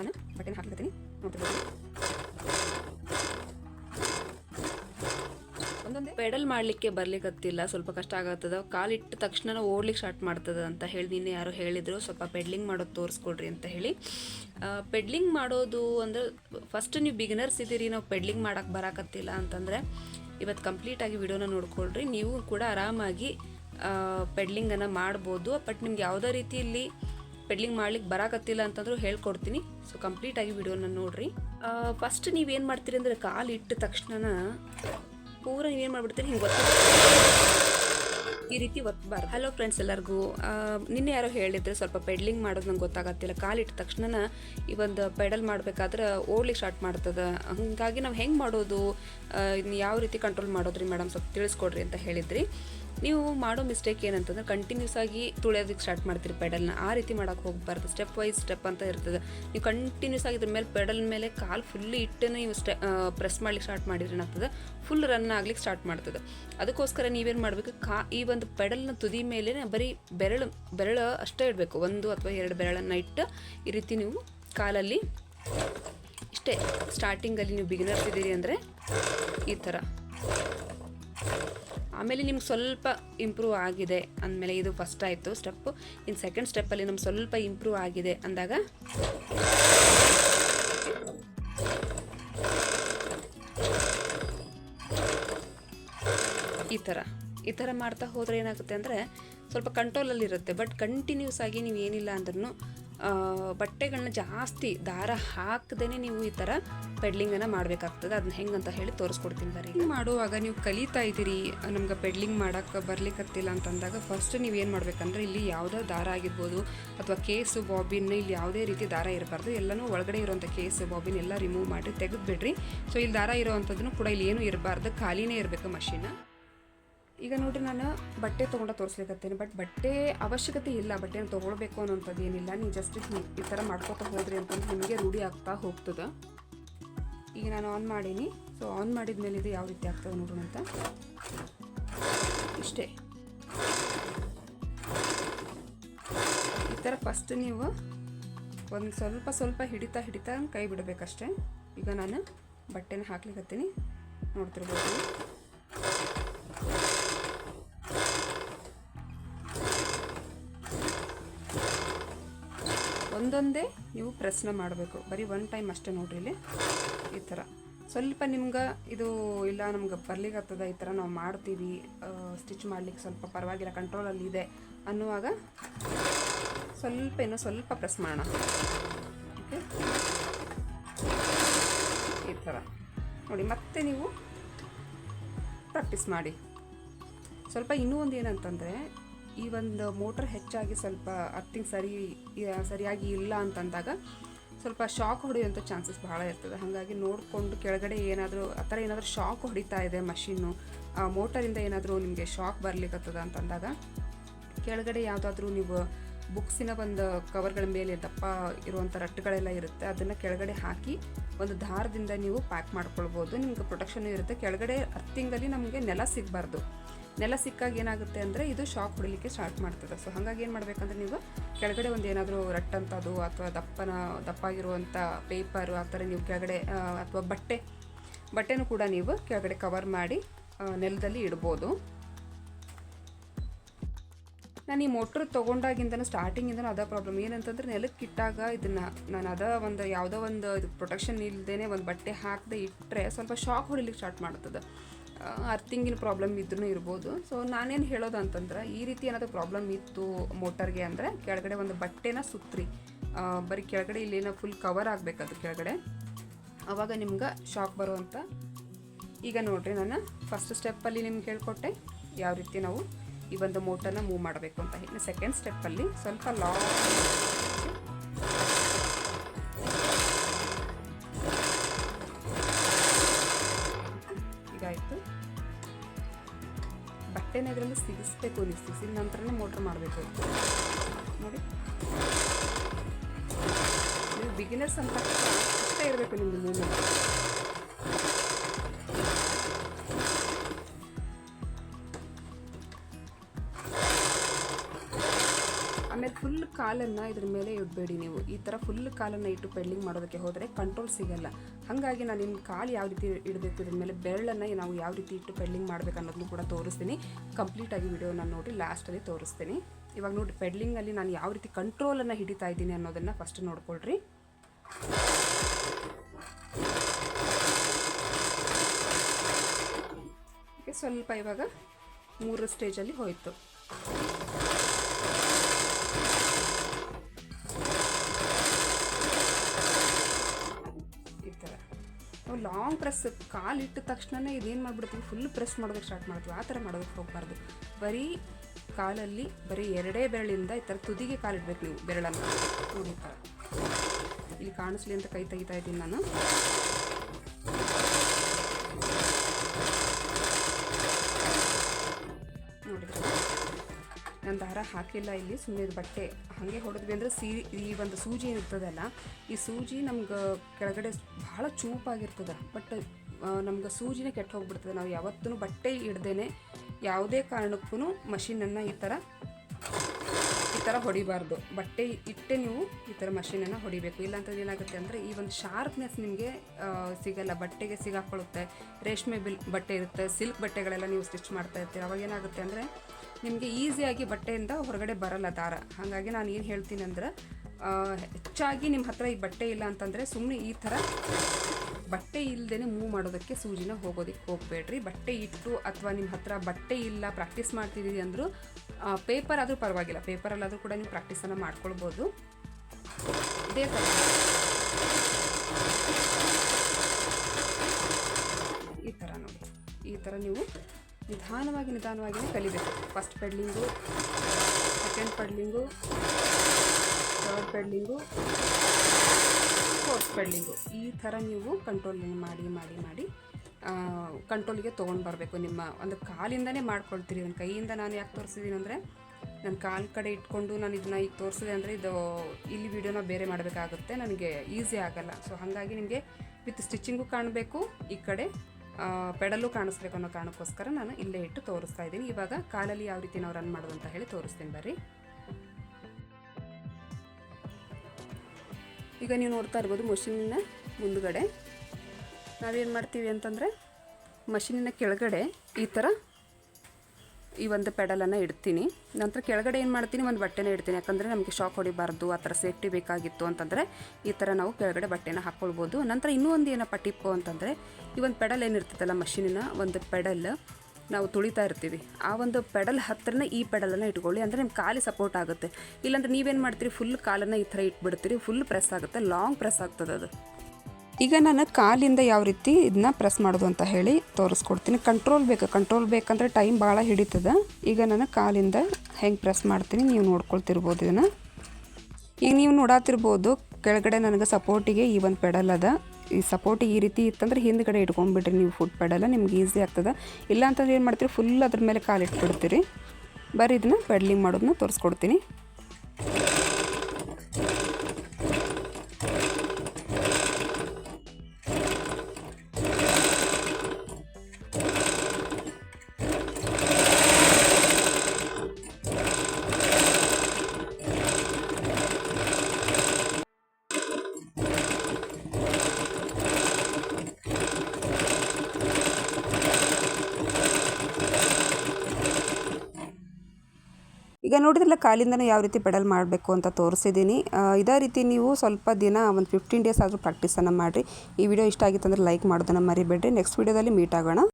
ನಾನು. ಬಟ್ಟೆನ ಹಾಕ್ಲಿಕತ್ತೀನಿ ನೋಡ್ತಿರ್ಬೋದು ಒಂದೊಂದೇ? ಪೆಡಲ್ ಮಾಡಲಿಕ್ಕೆ ಬರ್ಲಿಕ್ಕತ್ತಿಲ್ಲ ಸ್ವಲ್ಪ ಕಷ್ಟ ಆಗತ್ತದ. ಕಾಲಿಟ್ಟ ತಕ್ಷಣ ಓಡ್ಲಿಕ್ಕೆ ಸ್ಟಾರ್ಟ್ ಮಾಡ್ತದ ಅಂತ ಹೇಳಿ ನಿನ್ನೆ ಯಾರು ಹೇಳಿದ್ರು. ಸ್ವಲ್ಪ ಪೆಡ್ಲಿಂಗ್ ಮಾಡೋದು ತೋರಿಸ್ಕೊಡ್ರಿ ಅಂತ ಹೇಳಿ. ಪೆಡ್ಲಿಂಗ್ ಮಾಡೋದು ಅಂದ್ರೆ ಫಸ್ಟ್ ನೀವು ಬಿಗಿನರ್ಸ್ ಇದ್ದೀರಿ ನಾವು ಪೆಡ್ಲಿಂಗ್ ಮಾಡಕ್ಕೆ ಬರಾಕತ್ತಿಲ್ಲ ಅಂತಂದ್ರೆ ಇವತ್ತು ಕಂಪ್ಲೀಟಾಗಿ ವಿಡಿಯೋನ ನೋಡ್ಕೊಳ್ರಿ. ನೀವು ಕೂಡ ಆರಾಮಾಗಿ ಪೆಡ್ಲಿಂಗನ್ನು ಮಾಡ್ಬೋದು. ಬಟ್ ನಿಮ್ಗೆ ಯಾವುದೇ ರೀತಿಯಲ್ಲಿ ಪೆಡ್ಲಿಂಗ್ ಮಾಡ್ಲಿಕ್ಕೆ ಬರಾಕತ್ತಿಲ್ಲ ಅಂತಂದ್ರೂ ಹೇಳ್ಕೊಡ್ತೀನಿ. ಸೊ ಕಂಪ್ಲೀಟಾಗಿ ವಿಡಿಯೋನ ನೋಡ್ರಿ. ಫಸ್ಟ್ ನೀವೇನು ಮಾಡ್ತೀರಿ ಅಂದ್ರೆ ಕಾಲು ಇಟ್ಟ ತಕ್ಷಣ ಪೂರ ನೀವೇನು ಮಾಡ್ಬಿಡ್ತೀರಿ? ಹಿಂಗೆ ಒತ್ತ ಈ ರೀತಿ ಒತ್ತಬಾರ್ದು ಹಲೋ ಫ್ರೆಂಡ್ಸ್ ಎಲ್ಲರಿಗೂ. ನಿನ್ನೆ ಯಾರೋ ಹೇಳಿದ್ರೆ ಸ್ವಲ್ಪ ಪೆಡ್ಲಿಂಗ್ ಮಾಡೋದು ನಂಗೆ ಗೊತ್ತಾಗತ್ತಿಲ್ಲ. ಕಾಲಿಟ್ಟ ತಕ್ಷಣ ಈ ಒಂದು ಪೆಡಲ್ ಮಾಡಬೇಕಾದ್ರೆ ಓಡ್ಲಿಕ್ಕೆ ಸ್ಟಾರ್ಟ್ ಮಾಡ್ತದೆ. ಹಾಗಾಗಿ ನಾವು ಹೆಂಗೆ ಮಾಡೋದು? ಯಾವ ರೀತಿ ಕಂಟ್ರೋಲ್ ಮಾಡೋದ್ರಿ ಮೇಡಮ್ ಸ್ವಲ್ಪ ತಿಳಿಸ್ಕೊಡ್ರಿ ಅಂತ ಹೇಳಿದ್ರಿ. ನೀವು ಮಾಡೋ ಮಿಸ್ಟೇಕ್ ಏನಂತಂದ್ರೆ ಕಂಟಿನ್ಯೂಸ್ ಆಗಿ ತುಳಿಯೋದಕ್ಕೆ ಸ್ಟಾರ್ಟ್ ಮಾಡ್ತೀರಿ ಪೆಡಲ್ನ ಆ ರೀತಿ ಮಾಡೋಕೆ ಹೋಗಬಾರ್ದು. ಸ್ಟೆಪ್ ವೈಸ್ ಸ್ಟೆಪ್ ಅಂತ ಇರ್ತದೆ. ನೀವು ಕಂಟಿನ್ಯೂಸ್ ಆಗಿ ಇದ್ರ ಮೇಲೆ ಪೆಡಲ್ ಮೇಲೆ ಕಾಲು ಫುಲ್ ಇಟ್ಟು ನೀವು ಸ್ಟೆ ಪ್ರೆಸ್ ಮಾಡ್ಲಿಕ್ಕೆ ಸ್ಟಾರ್ಟ್ ಮಾಡಿದ್ರೆ ಏನಾಗ್ತದೆ ಫುಲ್ ರನ್ ಆಗ್ಲಿಕ್ಕೆ ಸ್ಟಾರ್ಟ್ ಮಾಡ್ತದೆ. ಅದಕ್ಕೋಸ್ಕರ ನೀವೇನು ಮಾಡಬೇಕು? ಕಾ, ಈ ಪೆಡಲ್ನ ತುದಿ ಮೇಲೆ ಬರೀ ಬೆರಳು ಬೆರಳು ಅಷ್ಟೇ ಇಡಬೇಕು. ಒಂದು ಅಥವಾ ಎರಡು ಬೆರಳನ್ನು ಇಟ್ಟು ಈ ರೀತಿ ನೀವು ಕಾಲಲ್ಲಿ ಇಷ್ಟೇ ಸ್ಟಾರ್ಟಿಂಗಲ್ಲಿ ನೀವು ಬಿಗಿನರ್ಸ್ ಇದ್ದೀರಿ ಅಂದರೆ ಈ ಥರ. ಆಮೇಲೆ ನಿಮ್ಗೆ ಸ್ವಲ್ಪ ಇಂಪ್ರೂವ್ ಆಗಿದೆ ಅಂದಮೇಲೆ ಇದು ಫಸ್ಟ್ ಆಯಿತು ಸ್ಟೆಪ್ಪು ಇನ್ನು ಸೆಕೆಂಡ್ ಸ್ಟೆಪ್ಪಲ್ಲಿ ನಮ್ಗೆ ಸ್ವಲ್ಪ ಇಂಪ್ರೂವ್ ಆಗಿದೆ ಅಂದಾಗ ಈ ಥರ. ಈ ಥರ ಮಾಡ್ತಾ ಹೋದರೆ ಏನಾಗುತ್ತೆ ಅಂದರೆ ಸ್ವಲ್ಪ ಕಂಟ್ರೋಲಲ್ಲಿರುತ್ತೆ. ಬಟ್ ಕಂಟಿನ್ಯೂಸ್ ಆಗಿ ನೀವು ಏನಿಲ್ಲ ಅಂದ್ರೂ ಬಟ್ಟೆಗಳನ್ನ ಜಾಸ್ತಿ ದಾರ ಹಾಕದೇ ನೀವು ಈ ಥರ ಪೆಡ್ಲಿಂಗನ್ನು ಮಾಡಬೇಕಾಗ್ತದೆ. ಅದನ್ನ ಹೆಂಗಂತ ಹೇಳಿ ತೋರಿಸ್ಕೊಡ್ತೀನಿ ಬರೀ ಹಿಂಗೆ ಮಾಡುವಾಗ ನೀವು ಕಲಿತಾ ಇದ್ದೀರಿ, ನಮ್ಗೆ ಪೆಡ್ಲಿಂಗ್ ಮಾಡೋಕ್ಕೆ ಬರ್ಲಿಕ್ಕತ್ತಿಲ್ಲ ಅಂತಂದಾಗ ಫಸ್ಟ್ ನೀವು ಏನು ಮಾಡಬೇಕಂದ್ರೆ ಇಲ್ಲಿ ಯಾವುದೋ ದಾರ ಆಗಿರ್ಬೋದು, ಅಥವಾ ಕೇಸು, ಬಾಬಿನ್, ಇಲ್ಲಿ ಯಾವುದೇ ರೀತಿ ದಾರ ಇರಬಾರ್ದು. ಎಲ್ಲನೂ ಒಳಗಡೆ ಇರುವಂಥ ಕೇಸು, ಬಾಬಿನ್ ಎಲ್ಲ ರಿಮೂವ್ ಮಾಡಿ ತೆಗೆದುಬಿಡ್ರಿ. ಸೊ ಇಲ್ಲಿ ದಾರ ಇರೋವಂಥದ್ದನ್ನು ಕೂಡ ಇಲ್ಲಿ ಏನು ಇರಬಾರ್ದು, ಖಾಲಿನೇ ಇರಬೇಕು ಮಷೀನ್ ಈಗ ನೋಡ್ರಿ ನಾನು ಬಟ್ಟೆ ತೊಗೊಂಡ ತೋರಿಸ್ಲಿಕ್ಕತ್ತೇನೆ ಬಟ್ ಬಟ್ಟೆ ಅವಶ್ಯಕತೆ ಇಲ್ಲ, ಬಟ್ಟೆನ ತೊಗೊಳ್ಬೇಕು ಅನ್ನೋಂಥದ್ದು ಏನಿಲ್ಲ. ನೀವು ಜಸ್ಟ್ ಈ ಥರ ಮಾಡ್ಕೊತಾ ಹೋದ್ರಿ ಅಂತಂದ್ರೆ ನಿಮಗೆ ರೂಢಿ ಆಗ್ತಾ ಹೋಗ್ತದೆ. ಈಗ ನಾನು ಆನ್ ಮಾಡೀನಿ. ಸೊ ಆನ್ ಮಾಡಿದ ಮೇಲೆ ಇದು ಯಾವ ರೀತಿ ಆಗ್ತದೆ ನೋಡೋಣ ಅಂತ. ಇಷ್ಟೇ. ಈ ಥರ ಫಸ್ಟ್ ನೀವು ಒಂದು ಸ್ವಲ್ಪ ಸ್ವಲ್ಪ ಹಿಡಿತಾ ಹಿಡಿತಾ ಕೈ ಬಿಡಬೇಕಷ್ಟೇ. ಈಗ ನಾನು ಬಟ್ಟೆನ ಹಾಕ್ಲಿಕ್ಕತ್ತೀನಿ ನೋಡ್ತಿರ್ಬೋದು. ಒಂದೊಂದೇ ನೀವು ಪ್ರೆಸ್ನ ಮಾಡಬೇಕು. ಬರೀ ಒನ್ ಟೈಮ್ ಅಷ್ಟೇ ನೋಡ್ರಿ ಇಲ್ಲಿ. ಈ ಥರ. ಸ್ವಲ್ಪ ನಿಮ್ಗೆ ಇದು ಇಲ್ಲ, ನಮ್ಗೆ ಬರ್ಲಿಕ್ಕತ್ತದ ಈ ಥರ ನಾವು ಮಾಡ್ತೀವಿ. ಸ್ಟಿಚ್ ಮಾಡ್ಲಿಕ್ಕೆ ಸ್ವಲ್ಪ ಪರವಾಗಿಲ್ಲ ಕಂಟ್ರೋಲಲ್ಲಿ ಇದೆ ಅನ್ನುವಾಗ ಸ್ವಲ್ಪ ಏನೋ ಸ್ವಲ್ಪ ಪ್ರೆಸ್ ಮಾಡೋಣ. ಓಕೆ ಈ ಥರ. ನೋಡಿ, ಮತ್ತೆ ನೀವು ಪ್ರಾಕ್ಟೀಸ್ ಮಾಡಿ. ಸ್ವಲ್ಪ ಇನ್ನೂ ಒಂದು ಏನಂತಂದರೆ ಈ ಒಂದು ಮೋಟ್ರ್ ಹೆಚ್ಚಾಗಿ ಸ್ವಲ್ಪ ಅರ್ಥಿಂಗ್ ಸರಿ ಸರಿಯಾಗಿ ಇಲ್ಲ ಅಂತಂದಾಗ ಸ್ವಲ್ಪ ಶಾಕ್ ಹೊಡೆಯುವಂಥ ಚಾನ್ಸಸ್ ಬಹಳ ಇರ್ತದೆ. ಹಾಗಾಗಿ ನೋಡಿಕೊಂಡು ಕೆಳಗಡೆ ಏನಾದರೂ, ಆ ಥರ ಏನಾದರೂ ಶಾಕ್ ಹೊಡಿತಾ ಇದೆ ಮಷಿನ್ನು ಆ ಮೋಟರಿಂದ ಏನಾದರೂ ನಿಮಗೆ ಶಾಕ್ ಬರ್ಲಿಕ್ಕತ್ತದ ಅಂತಂದಾಗ ಕೆಳಗಡೆ ಯಾವುದಾದ್ರೂ ನೀವು ಬುಕ್ಸಿನ ಒಂದು ಕವರ್ಗಳ ಮೇಲೆ ದಪ್ಪ ಇರುವಂಥ ರಟ್ಟುಗಳೆಲ್ಲ ಇರುತ್ತೆ, ಅದನ್ನು ಕೆಳಗಡೆ ಹಾಕಿ ಒಂದು ದಾರದಿಂದ ನೀವು ಪ್ಯಾಕ್ ಮಾಡ್ಕೊಳ್ಬೋದು. ನಿಮ್ಗೆ ಪ್ರೊಟೆಕ್ಷನ್ ಇರುತ್ತೆ. ಕೆಳಗಡೆ ಅರ್ಥಿಂಗಲ್ಲಿ ನಮಗೆ ನೆಲ ಸಿಗಬಾರ್ದು. ನೆಲ ಸಿಕ್ಕಾಗ ಏನಾಗುತ್ತೆ ಅಂದರೆ ಇದು ಶಾಕ್ ಹೊಡಿಲಿಕ್ಕೆ ಸ್ಟಾರ್ಟ್ ಮಾಡ್ತದೆ. ಸೊ ಹಾಗಾಗಿ ಏನು ಮಾಡಬೇಕಂದ್ರೆ ನೀವು ಕೆಳಗಡೆ ಒಂದು ಏನಾದರೂ ರಟ್ಟಂಥದ್ದು ಅಥವಾ ದಪ್ಪನ ದಪ್ಪಾಗಿರುವಂಥ ಪೇಪರು ಆ ಥರ ನೀವು ಕೆಳಗಡೆ ಅಥವಾ ಬಟ್ಟೆ, ಬಟ್ಟೆನೂ ಕೂಡ ನೀವು ಕೆಳಗಡೆ ಕವರ್ ಮಾಡಿ ನೆಲದಲ್ಲಿ ಇಡ್ಬೋದು. ನಾನು ಈ ಮೋಟ್ರ್ ತೊಗೊಂಡಾಗಿಂದನೂ ಸ್ಟಾರ್ಟಿಂಗಿಂದನೂ ಅದ ಪ್ರಾಬ್ಲಮ್ ಏನಂತಂದ್ರೆ ನೆಲಕ್ಕೆ ಇಟ್ಟಾಗ ಇದನ್ನು ನಾನು ಅದ ಒಂದು, ಯಾವುದೋ ಒಂದು ಇದು ಪ್ರೊಟೆಕ್ಷನ್ ಇಲ್ಲದೇ ಒಂದು ಬಟ್ಟೆ ಹಾಕದೆ ಇಟ್ಟರೆ ಸ್ವಲ್ಪ ಶಾಕ್ ಹೊಡಿಲಿಕ್ಕೆ ಸ್ಟಾರ್ಟ್ ಮಾಡ್ತದೆ. ಅರ್ಥಿಂಗಿನ ಪ್ರಾಬ್ಲಮ್ ಇದ್ರೂ ಇರ್ಬೋದು. ಸೊ ನಾನೇನು ಹೇಳೋದು ಅಂತಂದ್ರೆ ಈ ರೀತಿ ಏನಾದರೂ ಪ್ರಾಬ್ಲಮ್ ಇತ್ತು ಮೋಟರ್ಗೆ ಅಂದರೆ ಕೆಳಗಡೆ ಒಂದು ಬಟ್ಟೆನ ಸುತ್ರಿ. ಆ, ಬರೀ ಕೆಳಗಡೆ ಇಲ್ಲೇನೋ ಫುಲ್ ಕವರ್ ಆಗಬೇಕದು ಕೆಳಗಡೆ. ಆವಾಗ ನಿಮ್ಗೆ ಶಾಕ್ ಬರುವಂಥ ಈಗ ನೋಡಿರಿ ನಾನು ಫಸ್ಟ್ ಸ್ಟೆಪ್ಪಲ್ಲಿ ನಿಮ್ಗೆ ಹೇಳ್ಕೊಟ್ಟೆ ಯಾವ ರೀತಿ ನಾವು ಈ ಒಂದು ಮೋಟರ್ನ ಮೂವ್ ಮಾಡಬೇಕು ಅಂತ. ಇನ್ನು ಸೆಕೆಂಡ್ ಸ್ಟೆಪ್ಪಲ್ಲಿ ಸ್ವಲ್ಪ ಲಾಂಗ್ ಇದಾಯಿತು ಬಟ್ಟೆನ ಇದರಲ್ಲಿ ಸಿಗಿಸ್ಬೇಕು ನೀವು ಸಿಗಿಸಿದ ನಂತರನೇ ಮೋಟ್ರ್ ಮಾಡಬೇಕು. ನೋಡಿ. ನೀವು ಬಿಗಿನರ್ಸ್ ಅಂತ ಅಷ್ಟೇ ಇರಬೇಕು ನಿಮ್ಮದು ಮೂವ್ಮೆಂಟ್ ಆಮೇಲೆ ಫುಲ್ ಕಾಲನ್ನು ಇದ್ರ ಮೇಲೆ ಇಡಬೇಡಿ ನೀವು. ಈ ಥರ ಫುಲ್ ಕಾಲನ್ನು ಇಟ್ಟು ಪೆಡ್ಲಿಂಗ್ ಮಾಡೋದಕ್ಕೆ ಹೋದರೆ ಕಂಟ್ರೋಲ್ ಸಿಗಲ್ಲ. ಹಾಗಾಗಿ ನಾನು ನಿಮ್ಮ ಕಾಲು ಯಾವ ರೀತಿ ಇಡಬೇಕು ಇದ್ರ ಮೇಲೆ ಬೆರಳನ್ನು ನಾವು ಯಾವ ರೀತಿ ಇಟ್ಟು ಪೆಡ್ಲಿಂಗ್ ಮಾಡಬೇಕು ಅನ್ನೋದನ್ನು ಕೂಡ ತೋರಿಸ್ತೀನಿ. ಕಂಪ್ಲೀಟಾಗಿ ವಿಡಿಯೋನ ನೋಡಿ ಲಾಸ್ಟಲ್ಲಿ ತೋರಿಸ್ತೀನಿ. ಇವಾಗ ನೋಡಿ ಪೆಡ್ಲಿಂಗಲ್ಲಿ ನಾನು ಯಾವ ರೀತಿ ಕಂಟ್ರೋಲನ್ನು ಹಿಡಿತಾ ಇದ್ದೀನಿ ಅನ್ನೋದನ್ನು ಫಸ್ಟ್ ನೋಡ್ಕೊಳ್ರಿ. ಸ್ವಲ್ಪ ಇವಾಗ ಮೂರು ಸ್ಟೇಜಲ್ಲಿ ಹೋಯಿತು. ನಾವು ಲಾಂಗ್ ಪ್ರೆಸ್ ಕಾಲಿಟ್ಟ ತಕ್ಷಣನೇ ಇದೇನು ಮಾಡಿಬಿಡ್ತೀವಿ? ಫುಲ್ ಪ್ರೆಸ್ ಮಾಡೋದಕ್ಕೆ ಸ್ಟಾರ್ಟ್ ಮಾಡ್ತೀವಿ ಆ ಥರ ಮಾಡೋದಕ್ಕೆ ಹೋಗಬಾರ್ದು. ಬರೀ ಕಾಲಲ್ಲಿ ಬರೀ ಎರಡೇ ಬೆರಳಿಂದ ಈ ಥರ ತುದಿಗೆ ಕಾಲಿಡ್ಬೇಕು ನೀವು ಬೆರಳನ್ನು. ನೋಡಿ ಇಲ್ಲಿ ಕಾಣಿಸ್ಲಿ ಅಂತ ಕೈ ತೆಗಿತಾ ಇದ್ದೀನಿ ನಾನು. ನಾನು ದಾರ ಹಾಕಿಲ್ಲ ಇಲ್ಲಿ ಸುಮ್ಮನೆ ಬಟ್ಟೆ ಹಾಗೆ ಹೊಡೆದ್ವಿ ಅಂದರೆ ಸೀ, ಈ ಒಂದು ಸೂಜಿ ಇರ್ತದಲ್ಲ, ಈ ಸೂಜಿ ನಮ್ಗೆ ಕೆಳಗಡೆ ಭಾಳ ಚೂಪಾಗಿರ್ತದೆ ಬಟ್ ನಮ್ಗೆ ಸೂಜಿನೇ ಕೆಟ್ಟ ಹೋಗ್ಬಿಡ್ತದೆ. ನಾವು ಯಾವತ್ತೂ ಬಟ್ಟೆ ಹಿಡ್ದೇನೆ ಯಾವುದೇ ಕಾರಣಕ್ಕೂ ಮಷಿನನ್ನು ಈ ಥರ ಈ ಥರ ಹೊಡಿಬಾರ್ದು. ಬಟ್ಟೆ ಇಟ್ಟೆ ನೀವು ಈ ಥರ ಮಷೀನನ್ನು ಹೊಡಿಬೇಕು. ಇಲ್ಲಾಂತಂದ್ರೆ ಏನಾಗುತ್ತೆ ಅಂದರೆ ಈ ಒಂದು ಶಾರ್ಪ್ನೆಸ್ ನಿಮಗೆ ಸಿಗಲ್ಲ. ಬಟ್ಟೆಗೆ ಸಿಗಾಕೊಳ್ಳುತ್ತೆ. ರೇಷ್ಮೆ ಬಿಲ್ ಬಟ್ಟೆ ಇರುತ್ತೆ. ಸಿಲ್ಕ್ ಬಟ್ಟೆಗಳೆಲ್ಲ ನೀವು ಸ್ಟಿಚ್ ಮಾಡ್ತಾ ಇರ್ತೀರ. ಅವಾಗ ಏನಾಗುತ್ತೆ ಅಂದರೆ ನಿಮಗೆ ಈಸಿಯಾಗಿ ಬಟ್ಟೆಯಿಂದ ಹೊರಗಡೆ ಬರಲ್ಲ ದಾರ. ಹಾಗಾಗಿ ನಾನು ಏನು ಹೇಳ್ತೀನಿ ಅಂದ್ರೆ ಹೆಚ್ಚಾಗಿ ನಿಮ್ಮ ಹತ್ರ ಈ ಬಟ್ಟೆ ಇಲ್ಲ ಅಂತಂದರೆ ಸುಮ್ಮನೆ ಈ ಥರ ಬಟ್ಟೆ ಇಲ್ಲದೇ ಮೂವ್ ಮಾಡೋದಕ್ಕೆ ಸೂಜಿನ ಹೋಗೋದಕ್ಕೆ ಹೋಗಬೇಡ್ರಿ. ಬಟ್ಟೆ ಇಟ್ಟು ಅಥವಾ ನಿಮ್ಮ ಹತ್ರ ಬಟ್ಟೆ ಇಲ್ಲ ಪ್ರಾಕ್ಟೀಸ್ ಮಾಡ್ತಿದ್ದೀರಿ ಅಂದರೂ ಪೇಪರ್ ಆದರೂ ಪರವಾಗಿಲ್ಲ. ಪೇಪರಲ್ಲಾದರೂ ಕೂಡ ನೀವು ಪ್ರಾಕ್ಟೀಸನ್ನು ಮಾಡ್ಕೊಳ್ಬೋದು. ಇದೇ ಥರ. ಈ ಥರ ನೋಡಿ. ಈ ಥರ ನೀವು ನಿಧಾನವಾಗಿ ನಿಧಾನವಾಗಿ ಕಲಿಬೇಕು. First pedalling second pedalling third pedalling fourth pedalling ಈ ಥರ ನೀವು ಕಂಟ್ರೋಲ್ ಮಾಡಿ ಮಾಡಿ ಮಾಡಿ ಕಂಟ್ರೋಲ್ಗೆ ತೊಗೊಂಡು ಬರಬೇಕು ನಿಮ್ಮ ಒಂದು ಕಾಲಿಂದನೇ ಮಾಡ್ಕೊಳ್ತೀರಿ. ನನ್ನ ಕೈಯಿಂದ ನಾನು ಯಾಕೆ ತೋರಿಸಿದ್ದೀನಿ ಅಂದರೆ ನನ್ನ ಕಾಲು ಕಡೆ ಇಟ್ಕೊಂಡು ನಾನು ಇದನ್ನ ಈಗ ತೋರಿಸಿದೆ ಅಂದರೆ ಇದು ಇಲ್ಲಿ ವೀಡಿಯೋನ ಬೇರೆ ಮಾಡಬೇಕಾಗುತ್ತೆ. ನನಗೆ ಈಸಿ ಆಗಲ್ಲ. ಸೊ ಹಾಗಾಗಿ ನಿಮಗೆ ವಿತ್ ಸ್ಟಿಚಿಂಗು ಕಾಣಬೇಕು, ಈ ಕಡೆ ಪೆಡಲು ಕಾಣಿಸ್ಬೇಕು ಅನ್ನೋ ಕಾರಣಕ್ಕೋಸ್ಕರ ನಾನು ಇಲ್ಲೇ ಇಟ್ಟು ತೋರಿಸ್ತಾ ಇದ್ದೀನಿ. ಇವಾಗ ಕಾಲಲ್ಲಿ ಯಾವ ರೀತಿ ನಾವು ರನ್ ಮಾಡೋದು ಅಂತ ಹೇಳಿ ತೋರಿಸ್ತೀನಿ ಬರ್ರಿ. ಈಗ ನೀವು ನೋಡ್ತಾ ಇರ್ಬೋದು ಮಷೀನಿನ ಮುಂದುಗಡೆ. ನಾವೇನು ಮಾಡ್ತೀವಿ ಅಂತಂದರೆ ಮಷೀನಿನ ಕೆಳಗಡೆ ಈ ಥರ ಈ ಒಂದು ಪೆಡಲನ್ನು ಇಡ್ತೀನಿ. ನಂತರ ಕೆಳಗಡೆ ಏನು ಮಾಡ್ತೀನಿ, ಒಂದು ಬಟ್ಟೆನ ಇಡ್ತೀನಿ. ಯಾಕಂದರೆ ನಮಗೆ ಶಾಕ್ ಹೊಡಿಬಾರ್ದು, ಆ ಥರ ಸೇಫ್ಟಿ ಬೇಕಾಗಿತ್ತು ಅಂತಂದರೆ ಈ ಥರ ನಾವು ಕೆಳಗಡೆ ಬಟ್ಟೆನ ಹಾಕ್ಕೊಳ್ಬೋದು ನಂತರ ಇನ್ನೂ ಒಂದು ಏನಪ್ಪ ಟಿಪ್ಪು ಅಂತಂದರೆ, ಈ ಒಂದು ಪೆಡಲ್ ಏನಿರ್ತೈತಲ್ಲ ಮಷೀನಿನ, ಒಂದು ಪೆಡಲ್ ನಾವು ತುಳಿತಾ ಇರ್ತೀವಿ. ಆ ಒಂದು ಪೆಡಲ್ ಹತ್ರನೇ ಈ ಪೆಡಲನ್ನು ಇಟ್ಕೊಳ್ಳಿ. ಅಂದರೆ ನಿಮ್ಮ ಕಾಲಿ ಸಪೋರ್ಟ್ ಆಗುತ್ತೆ. ಇಲ್ಲಾಂದ್ರೆ ನೀವೇನು ಮಾಡ್ತೀರಿ ಫುಲ್ ಕಾಲನ್ನು ಈ ಥರ ಇಟ್ಬಿಡ್ತೀರಿ ಫುಲ್ ಪ್ರೆಸ್ ಆಗುತ್ತೆ ಲಾಂಗ್ ಪ್ರೆಸ್ ಆಗ್ತದೆ ಅದು. ಈಗ ನಾನು ಕಾಲಿಂದ ಯಾವ ರೀತಿ ಇದನ್ನ ಪ್ರೆಸ್ ಮಾಡೋದು ಅಂತ ಹೇಳಿ ತೋರಿಸ್ಕೊಡ್ತೀನಿ. ಕಂಟ್ರೋಲ್ ಬೇಕು ಕಂಟ್ರೋಲ್ ಬೇಕಂದ್ರೆ ಟೈಮ್ ಭಾಳ ಹಿಡಿತದ. ಈಗ ನಾನು ಕಾಲಿಂದ ಹೆಂಗೆ ಪ್ರೆಸ್ ಮಾಡ್ತೀನಿ ನೀವು ನೋಡ್ಕೊಳ್ತಿರ್ಬೋದು ಇದನ್ನು. ಈಗ ನೀವು ನೋಡಾತಿರ್ಬೋದು, ಕೆಳಗಡೆ ನನಗೆ ಸಪೋರ್ಟಿಗೆ ಈ ಒಂದು ಪೆಡಲ್ ಅದ. ಈ ಸಪೋರ್ಟಿಗೆ ಈ ರೀತಿ ಇತ್ತಂದ್ರೆ ಹಿಂದ್ಗಡೆ ಇಟ್ಕೊಂಡ್ಬಿಡ್ರಿ ನೀವು ಫುಡ್ ಪೆಡಲ ನಿಮ್ಗೆ ಈಸಿ ಆಗ್ತದೆ. ಇಲ್ಲ ಅಂತಂದ್ರೆ ಏನು ಮಾಡ್ತೀರಿ ಫುಲ್ ಅದ್ರ ಮೇಲೆ ಕಾಲಿಟ್ಬಿಡ್ತೀರಿ. ಬರೀ ಇದನ್ನ ಪೆಡ್ಲಿಂಗ್ ಮಾಡೋದನ್ನ ತೋರಿಸ್ಕೊಡ್ತೀನಿ. ಈಗ ನೋಡಿದ್ರಲ್ಲ ಕಾಲಿಂದನೂ ಯಾವ ರೀತಿ ಪೆಡಲ್ ಮಾಡಬೇಕು ಅಂತ ತೋರಿಸಿದ್ದೀನಿ. ಇದೇ ರೀತಿ ನೀವು ಸ್ವಲ್ಪ ದಿನ ಒಂದು ಫಿಫ್ಟೀನ್ ಡೇಸ್ ಆದರೂ ಪ್ರಾಕ್ಟೀಸನ್ನು ಮಾಡಿರಿ. ಈ ವಿಡಿಯೋ ಇಷ್ಟ ಆಗಿತ್ತು ಅಂದರೆ ಲೈಕ್ ಮಾಡೋದನ್ನು ಮರಿಬೇಡ್ರಿ. ನೆಕ್ಸ್ಟ್ ವಿಡಿಯೋದಲ್ಲಿ ಮೀಟ್ ಆಗೋಣ.